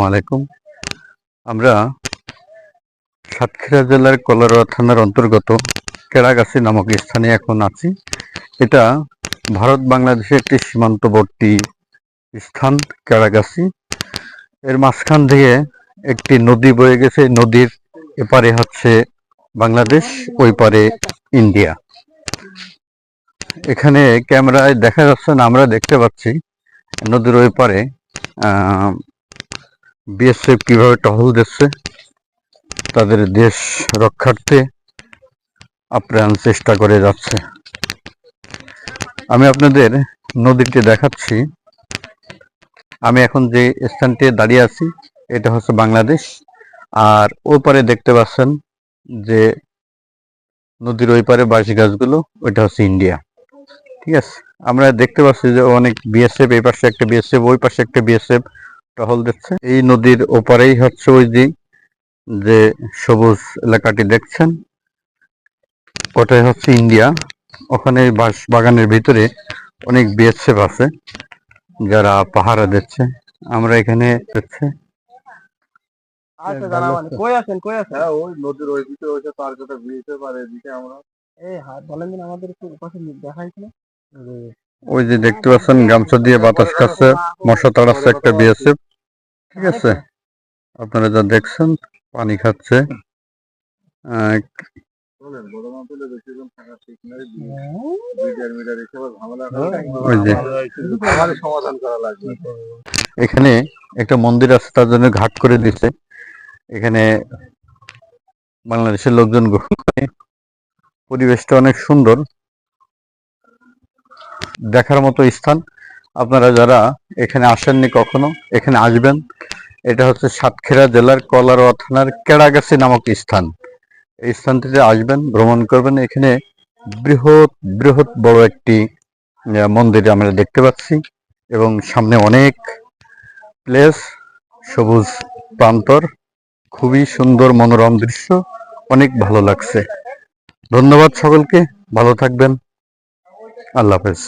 আলাইকুম। আমরা সাতক্ষীরা জেলার কলারোয়া থানার অন্তর্গত কেড়াগাছি নামক স্থানে এখন আছি। এটা ভারত বাংলাদেশের একটি সীমান্তবর্তী স্থান, কেড়াগাছি। এর মাঝখান থেকে একটি নদী বয়ে গেছে। নদীর এপারে হচ্ছে বাংলাদেশ, ওই পারে ইন্ডিয়া। এখানে ক্যামেরায় দেখা যাচ্ছে না, আমরা দেখতে পাচ্ছি। নদীর ওই পারে বিএসএফ কীভাবে টহল দিচ্ছে, তাদের দেশ রক্ষার্থে আপ্রাণ চেষ্টা করে যাচ্ছে। আমি আপনাদের নদীটি দেখাচ্ছি, আমি এখন যে স্থানটি দাঁড়িয়ে আছি, এটা হচ্ছে বাংলাদেশ। আর ওই পারে দেখতে পাচ্ছেন যে নদীর ওই পারে বাঁশ গাছগুলো, ওইটা হচ্ছে ইন্ডিয়া। ঠিক আছে? আমরা দেখতে পাচ্ছি যে অনেক বিএসএফ এই পাশে একটা বিএসএফ ওই পাশে একটা বিএসএফ টহল দিচ্ছে। এই নদীর ওপারেই হচ্ছে ওই যে যে সবুজ এলাকাটি দেখছেন? ওটাই হচ্ছে ইন্ডিয়া। ওখানে বাঁশ বাগানের ভিতরে অনেক বিএসএফ আছে যারা পাহারা দিচ্ছে। আমরা এখানে দেখছে আচ্ছা জানাবেন কই আছেন কই আছেন? হ্যাঁ ওই নদীর ওই দিকে ওই যে তার কথা ব্রিজে পারে এদিকে আমরা। এই হাত বলেন দিন আমাদের একটু পাশে দেখাইছিল ওই যে দেখতে পাচ্ছেন, গামছা দিয়ে বাতাস খাচ্ছে, মশা তাড়াচ্ছে একটা বিএসএফ ঠিক আছে? আপনারা যা দেখছেন, পানি খাচ্ছে। এখানে একটা মন্দির আছে, তার জন্য ঘাট করে দিছে। এখানে বাংলাদেশের লোকজন গ্রহণ করে পরিবেশটা অনেক সুন্দর। দেখার মতো স্থান। আপনারা যারা এখানে আসেননি কখনো, এখানে আসবেন। এটা হচ্ছে সাতক্ষীরা জেলার কলারোয়া থানার কেড়াগাছি নামক স্থান। এই স্থানটিতে আসবেন, ভ্রমণ করবেন। এখানে বৃহৎ বৃহৎ বড় একটি মন্দির আমরা দেখতে পাচ্ছি এবং সামনে অনেক প্লেস, সবুজ প্রান্তর, খুবই সুন্দর মনোরম দৃশ্য, অনেক ভালো লাগছে। ধন্যবাদ সকলকে, ভালো থাকবেন। আল্লাহ হাফেজ।